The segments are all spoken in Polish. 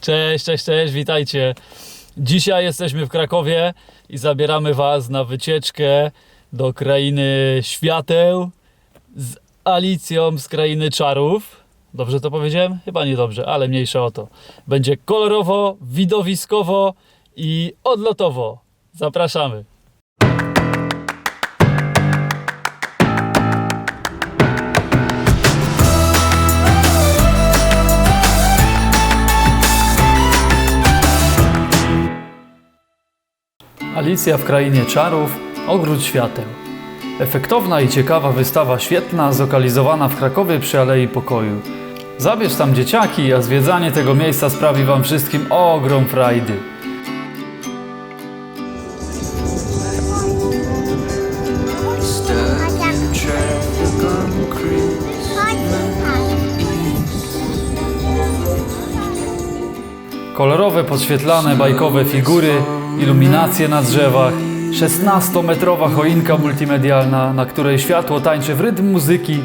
Cześć. Cześć, cześć, witajcie. Dzisiaj jesteśmy w Krakowie i zabieramy Was na wycieczkę do krainy świateł z Alicją z krainy czarów. Dobrze to powiedziałem? Chyba niedobrze, ale mniejsza o to. Będzie kolorowo, widowiskowo i odlotowo. Zapraszamy. Alicja w krainie czarów, ogród świateł. Efektowna i ciekawa wystawa świetna, zlokalizowana w Krakowie przy Alei Pokoju. Zabierz tam dzieciaki, a zwiedzanie tego miejsca sprawi Wam wszystkim ogrom frajdy. Kolorowe, podświetlane, bajkowe figury, iluminacje na drzewach, 16-metrowa choinka multimedialna, na której światło tańczy w rytm muzyki,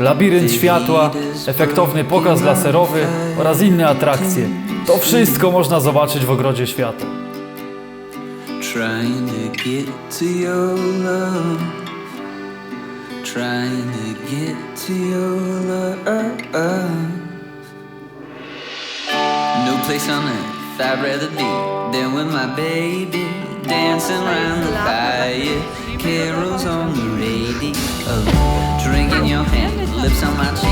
labirynt światła, efektowny pokaz laserowy oraz inne atrakcje. To wszystko można zobaczyć w Ogrodzie Świata. Trying to get to your love. Trying to get to No place on earth I'd rather be than with my baby Dancing around the fire. Carols on the radio Drink in your hand, lips on my cheek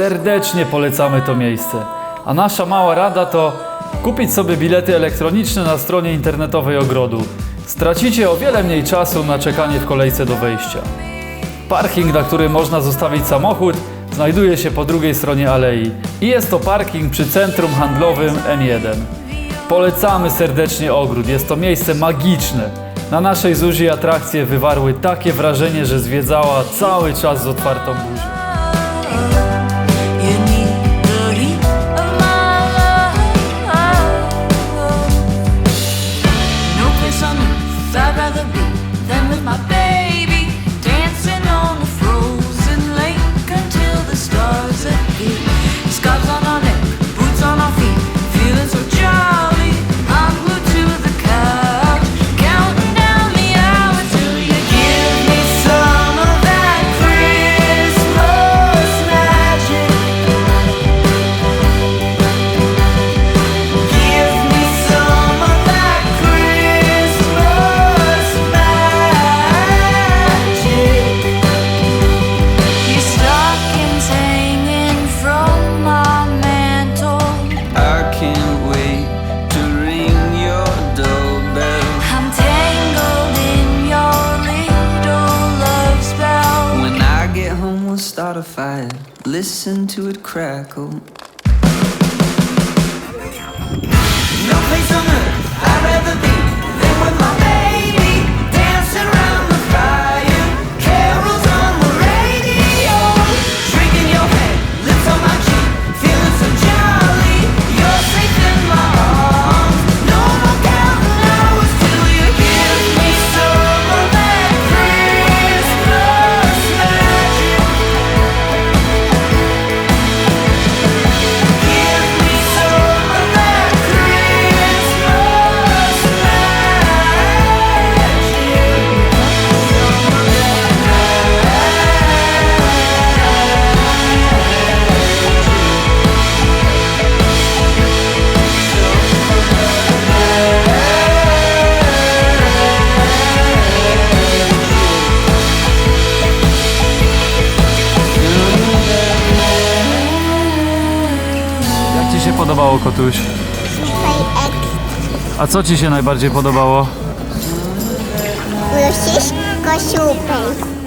Serdecznie polecamy to miejsce. A nasza mała rada to kupić sobie bilety elektroniczne na stronie internetowej ogrodu. Stracicie o wiele mniej czasu na czekanie w kolejce do wejścia. Parking, na którym można zostawić samochód, znajduje się po drugiej stronie alei. I jest to parking przy centrum handlowym M1. Polecamy serdecznie ogród, jest to miejsce magiczne. Na naszej Zuzi atrakcje wywarły takie wrażenie, że zwiedzała cały czas z otwartą buzią. I'd rather be than with my baby, Listen to it crackle się podobało, Kotuś? A co Ci się najbardziej podobało? Musisz kościółpej.